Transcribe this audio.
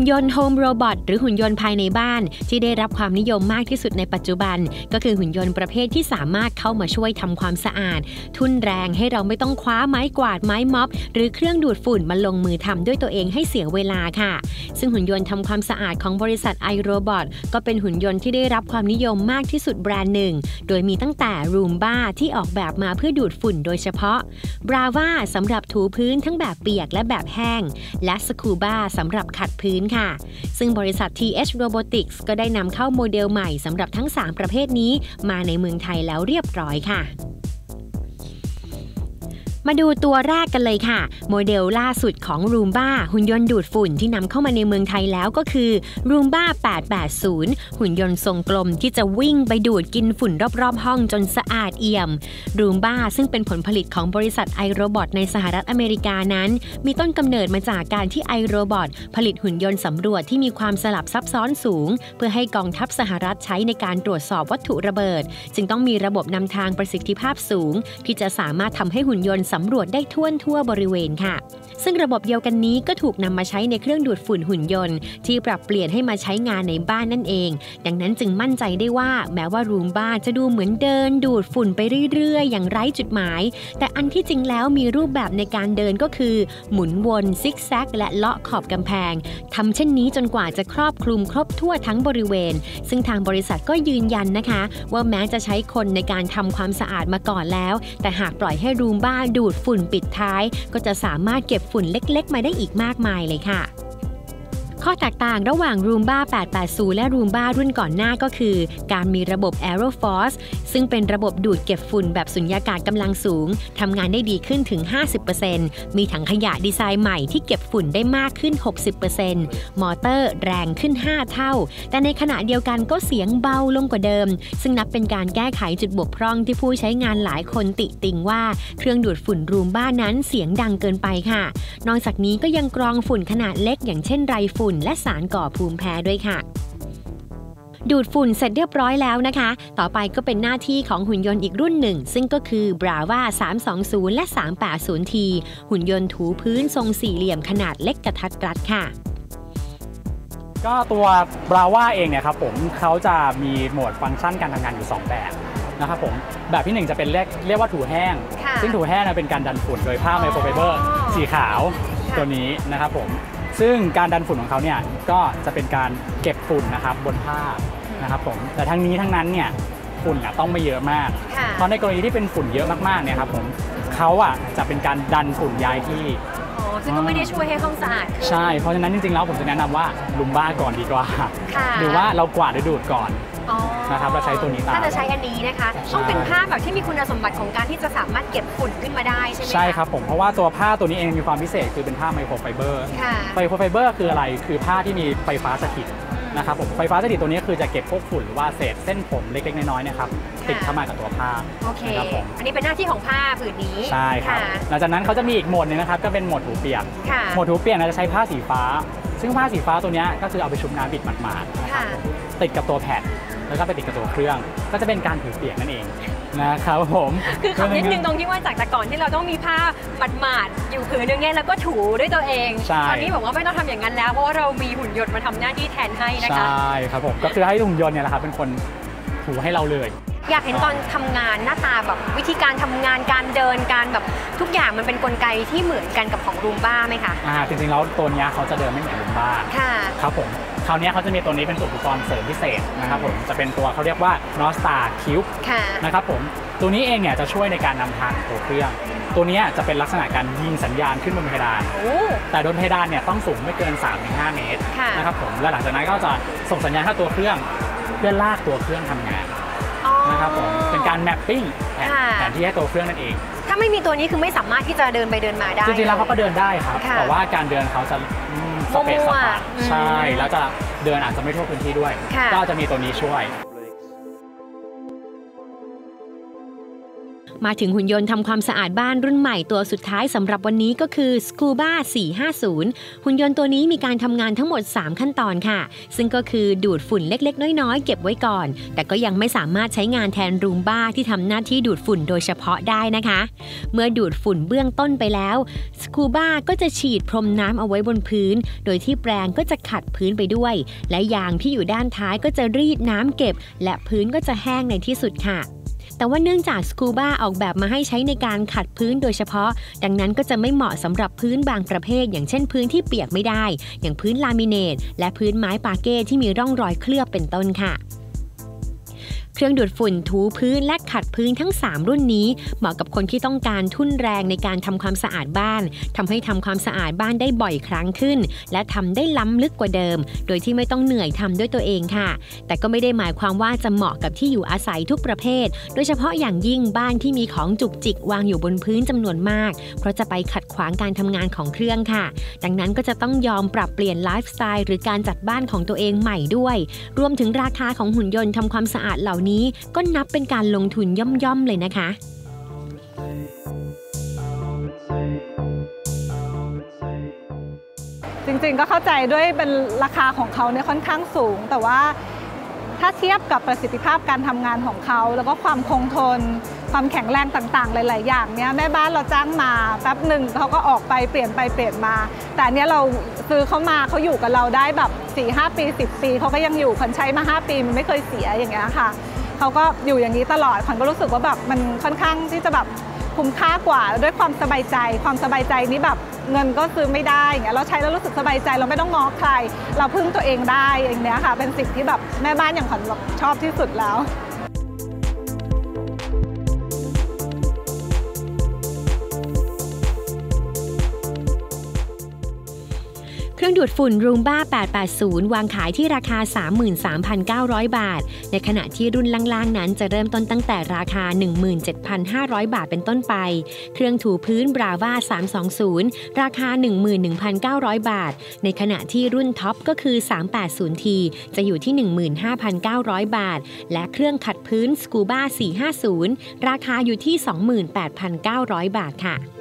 หุ่นยนต์โฮมโรบอทหรือหุ่นยนต์ภายในบ้าน ที่ได้รับความนิยมมากที่สุดในปัจจุบัน ก็คือหุ่นยนต์ประเภทที่สามารถเข้ามาช่วยทำความสะอาด ทุนแรงให้เราไม่ต้องคว้าไม้กวาดไม้ม็อบ หรือเครื่องดูดฝุ่นมาลงมือทำด้วยตัวเองให้เสียเวลาค่ะ ซึ่งหุ่นยนต์ทำความสะอาดของบริษัท iRobot ก็เป็นหุ่นยนต์ที่ได้รับความนิยมมากที่สุดแบรนด์หนึ่ง โดยมีตั้งแต่ Roomba ที่ออกแบบมาเพื่อดูดฝุ่นโดยเฉพาะ Brava สำหรับถูพื้นทั้งแบบเปียกและแบบแห้ง และ Scuba สำหรับขัดพื้นค่ะ ซึ่งบริษัท TH Robotics ก็ได้นำเข้าโมเดลใหม่สำหรับทั้ง 3 ประเภทนี้ มาในเมืองไทยแล้วเรียบร้อยค่ะ มาดูตัวแรกกันเลยค่ะ โมเดลล่าสุดของ Roomba หุ่นยนต์ดูดฝุ่นที่นำเข้ามาในเมืองไทยแล้วก็คือ Roomba 880 หุ่นยนต์ทรงกลมที่จะวิ่งไปดูดกินฝุ่นรอบๆ ห้องจนสะอาดเอี่ยม Roomba ซึ่งเป็นผลผลิตของบริษัท iRobot ในสหรัฐอเมริกานั้น มีต้นกำเนิดมาจากการที่ iRobot ผลิตหุ่นยนต์สำรวจที่มีความสลับซับซ้อนสูง เพื่อให้กองทัพสหรัฐใช้ในการตรวจสอบวัตถุระเบิด จึงต้องมีระบบนำทางประสิทธิภาพสูง ที่จะสามารถทำให้หุ่นยนต์สำรวจได้ทั่วทั่วบริเวณค่ะ ซึ่งระบบเดียวกันนี้ก็ถูกนำมาใช้ในเครื่องดูดฝุ่นหุ่นยนต์ ที่ปรับเปลี่ยนให้มาใช้งานในบ้านนั่นเอง ดังนั้นจึงมั่นใจได้ว่าแม้ว่ารูมบ้านจะดูเหมือนเดิน ดูดฝุ่นไปเรื่อยๆ อย่างไร้จุดหมาย แต่อันที่จริงแล้วมีรูปแบบในการเดินก็คือ หมุนวนซิกแซกและเลาะขอบกำแพงทำเช่นนี้จนกว่าจะครอบคลุมครบทั่วทั้งบริเวณ ซึ่งทางบริษัทก็ยืนยันนะคะ ว่าแม้จะใช้คนในการทำความสะอาดมาก่อนแล้ว แต่หากปล่อยให้รูมบ้าดูดูดฝุ่นปิดท้าย ก็จะสามารถเก็บฝุ่นเล็กๆ มาได้อีกมากมายเลยค่ะ ข้อแตกต่างระหว่าง Roomba 880 และ Roomba รุ่นก่อนหน้าก็คือ การมีระบบ Aeroforce ซึ่งเป็นระบบดูดเก็บฝุ่นแบบสุญญากาศกำลังสูงทำงานได้ดีขึ้นถึง 50%มีถังขยะดีไซน์ใหม่ที่เก็บฝุ่นได้มากขึ้น 60%มอเตอร์แรงขึ้น 5 เท่า แต่ในขณะเดียวกันก็เสียงเบาลงกว่าเดิม ซึ่งนับเป็นการแก้ไขจุดบกพร่องที่ผู้ใช้งานหลายคนติติงว่าเครื่องดูดฝุ่น Roomba นั้นเสียงดังเกินไปค่ะ นอกจากนี้ก็ยังกรองฝุ่นขนาดเล็กอย่างเช่นไรฝุ่นและสารก่อภูมิแพ้ด้วยค่ะ ดูดฝุ่นเสร็จเรียบร้อยแล้วนะคะ ต่อไปก็เป็นหน้าที่ของหุ่นยนต์อีกรุ่นหนึ่ง ซึ่งก็คือ Brava 320 และ 380T หุ่นยนต์ถูพื้นทรงสี่เหลี่ยมขนาดเล็กกระทัดรัดค่ะก็ตัว Brava เองเนี่ยครับผมเขาจะมีโหมดฟังก์ชันการทำงานอยู่ 2 แบบนะครับผมแบบที่ 1 จะเป็นเรียกเรียกว่าถูแห้งค่ะซึ่งถูแห้งเนี่ยเป็นการดันฝุ่นโดยผ้าไมโครไฟเบอร์อ๋อสีขาวค่ะตัวนี้นะครับผม ซึ่งการดันฝุ่นของเขาเนี่ยก็จะเป็นการเก็บฝุ่นนะครับบนผ้านะครับผมแต่ทั้งนี้ทั้งนั้นเนี่ยฝุ่นอะต้องไม่เยอะมาก ค่ะ เพราะในกรณีที่เป็นฝุ่นเยอะมากๆเนี่ยครับผมเขาอะจะเป็นการดันฝุ่นย้ายที่ อ๋อซึ่งก็ไม่ได้ช่วยให้ห้องสะอาดขึ้น ใช่ เพราะฉะนั้นจริงๆแล้วผมจะแนะนำว่าลุมบ้าก่อนดีกว่า ค่ะ หรือว่าเรากวาดหรือดูดก่อนอ๋อ นะครับเราใช้ตัวนี้ตามถ้าจะใช้อันนี้นะคะใช่ต้องเป็นผ้าแบบที่มีคุณสมบัติของการที่จะสามารถเก็บฝุ่นขึ้นมาได้ใช่ไหมะใช่ครับผมเพราะว่าตัวผ้าตัวนี้เองมีความพิเศษคือเป็นผ้าไมโครไฟเบอร์ค่ะไมโครไฟเบอร์คืออะไรคือผ้าที่มีไฟฟ้าสถิตนะครับผมไฟฟ้าสถิตตัวนี้คือจะเก็บพวกฝุ่นหรือว่าเศษเส้นผมเล็กๆ น้อยๆเนะครับค่ะติดเข้ามากับตัวผ้าโอเคนะครับผมอันนี้เป็นหน้าที่ของผ้าผืนนี้ใช่ครับะหลังจากนั้นเขาจะมีอีกโหมดหนึงนะครับก็เป็นโหมดถูเปียกค่ะโหมดถูเปียกเนยจะใช้ผ้าสีฟ้า ซึ่งผ้าสีฟ้าตัวเนี้ยก็คือเอาไปชุบน้ำบิดหมาดๆนะครับค่ะผมติดกับตัวแผ่น แล้วก็ไปติดกับตัวเครื่อง ก็จะเป็นการถูเปียกนั่นเองนะครับผมคือขำนิดนึงตรงที่ว่าจากแต่ก่อนที่เราต้องมีผ้าหมาดๆอยู่ผืนนึงเนี่ยแล้วก็ถูด้วยตัวเองใช่ตอนนี้บอกว่าไม่ต้องทำอย่างนั้นแล้วเพราะว่าเรามีหุ่นยนต์มาทำหน้าที่แทนให้นะใชคะ่ครับผมก็คือให้หุ่นยนต์เนี่ยแหละครับเป็นคนถูให้เราเลยอยากเห็นตอนทำงานหน้าตาแบบวิธีการทำงานการเดินการแบบทุกอย่างมันเป็นกลไกที่เหมือนกันกับของรูมบ้าไหมคะอ่าจริงๆแล้วตัวเนี้ยเขาจะเดินไม่เหมือนลุมบ้าค่ะครับผม คราวเนี้ยเขาจะมีตัวนี้เป็นอุปกรณ์เสริมพิเศษนะครับผมจะเป็นตัวเขาเรียกว่า n o s t a r Cube ค่ะนะครับผมตัวนี้เองเนี่ยจะช่วยในการนำทางตัวเครื่องตัวเนี้ยจะเป็นลักษณะการยิงสัญญาณขึ้นบนเพดานโอ้แต่บนเพดานเนี่ยต้องสูงไม่เกิน 3-5 เมตรค่ะนะครับผม และหลังจากนั้นก็จะส่งสัญญาณเข้าตัวเครื่องเพื่อลากตัวเครื่องทำงานอ๋อนะครับผม เป็นการแมปปิ้งแผนค่ะแผนที่ให้ตัวเครื่องนั่นเอง ถ้าไม่มีตัวนี้คือไม่สามารถที่จะเดินไปเดินมาได้ จริงๆแล้วเขาก็เดินได้ครับค่ะแต่ว่าการเดินเขาจะอืม สเปซมั่สวๆปาอืมใช่แล้วจะเดินอาจจะไม่ทั่วพื้นที่ด้วย ค่ะ ก็จะมีตัวนี้ช่วย มาถึงหุ่นยนต์ทำความสะอาดบ้านรุ่นใหม่ตัวสุดท้ายสำหรับวันนี้ก็คือ Scuba 450 หุ่นยนต์ตัวนี้มีการทำงานทั้งหมด 3 ขั้นตอนค่ะ ซึ่งก็คือดูดฝุ่นเล็กๆ น้อยๆ เก็บไว้ก่อน แต่ก็ยังไม่สามารถใช้งานแทนรูมบ้าที่ทำหน้าที่ดูดฝุ่นโดยเฉพาะได้นะคะ เมื่อดูดฝุ่นเบื้องต้นไปแล้ว Scuba ก็จะฉีดพรมน้ำเอาไว้บนพื้น โดยที่แปรงก็จะขัดพื้นไปด้วย และยางที่อยู่ด้านท้ายก็จะรีดน้ำเก็บ และพื้นก็จะแห้งในที่สุดค่ะ แต่ว่าเนื่องจากสกูบ้าออกแบบมาให้ใช้ในการขัดพื้นโดยเฉพาะ ดังนั้นก็จะไม่เหมาะสำหรับพื้นบางประเภท อย่างเช่นพื้นที่เปียกไม่ได้ อย่างพื้นลามิเนตและพื้นไม้ปาเก้ที่มีร่องรอยเคลือบเป็นต้นค่ะ เครื่องดูดฝุ่นถูพื้นและขัดพื้นทั้ง 3 รุ่นนี้ เหมาะกับคนที่ต้องการทุ่นแรงในการทำความสะอาดบ้านทำให้ทำความสะอาดบ้านได้บ่อยครั้งขึ้น และทำได้ล้ำลึกกว่าเดิม โดยที่ไม่ต้องเหนื่อยทำด้วยตัวเองค่ะ แต่ก็ไม่ได้หมายความว่าจะเหมาะกับที่อยู่อาศัยทุกประเภท โดยเฉพาะอย่างยิ่งบ้านที่มีของจุกจิกวางอยู่บนพื้นจำนวนมาก เพราะจะไปขัดขวางการทำงานของเครื่องค่ะ ดังนั้นก็จะต้องยอมปรับเปลี่ยนไลฟ์สไตล์หรือการจัดบ้านของตัวเองใหม่ด้วย รวมถึงราคาของหุ่นยนต์ทำความสะอาดเหล่านี้ก็นับเป็นการลงทุนย่อมๆเลยนะคะจริงๆก็เข้าใจด้วยเป็นราคาของเขาเนี่ยค่อนข้างสูง แต่ว่าถ้าเทียบกับประสิทธิภาพการทำงานของเขา แล้วก็ความคงทน ความแข็งแรงต่างๆ หลาย ๆ อย่างเนี่ยแม่บ้านเราจ้างมาแป๊บหนึ่งเขาก็ออกไปเปลี่ยนไปเปลี่ยนมา แต่อันเนี้ยเราซื้อเขามาเขาอยู่กับเราได้แบบ4ีหปี 10 ปีเขาก็ยังอยู่คนใช้มา 5 ปีมันไม่เคยเสียอย่างเงี้ยค่ะ เขาก็อยู่อย่างนี้ตลอดขวัญก็รู้สึกว่าแบบมันค่อนข้างที่จะแบบคุ้มค่ากว่าด้วยความสบายใจ ความสบายใจนี้แบบเงินก็ซื้อไม่ได้อย่างเงี้ยเราใช้แล้วรู้สึกสบายใจเราไม่ต้องง้อใคร เราพึ่งตัวเองได้อย่างเนี้ยค่ะ เป็นสิ่งที่แบบแม่บ้านอย่างขวัญแบบชอบที่สุดแล้ว เครื่องดูดฝุ่น Roomba 880 วางขายที่ราคา 33,900 บาท ในขณะที่รุ่นล่างๆ นั้นจะเริ่มต้นตั้งแต่ราคา 17,500 บาทเป็นต้นไป เครื่องถูพื้น Brava 320 ราคา 11,900 บาท ในขณะที่รุ่นท็อปก็คือ 380T จะอยู่ที่ 15,900 บาท และเครื่องขัดพื้น Scuba 450 ราคาอยู่ที่ 28,900 บาทค่ะ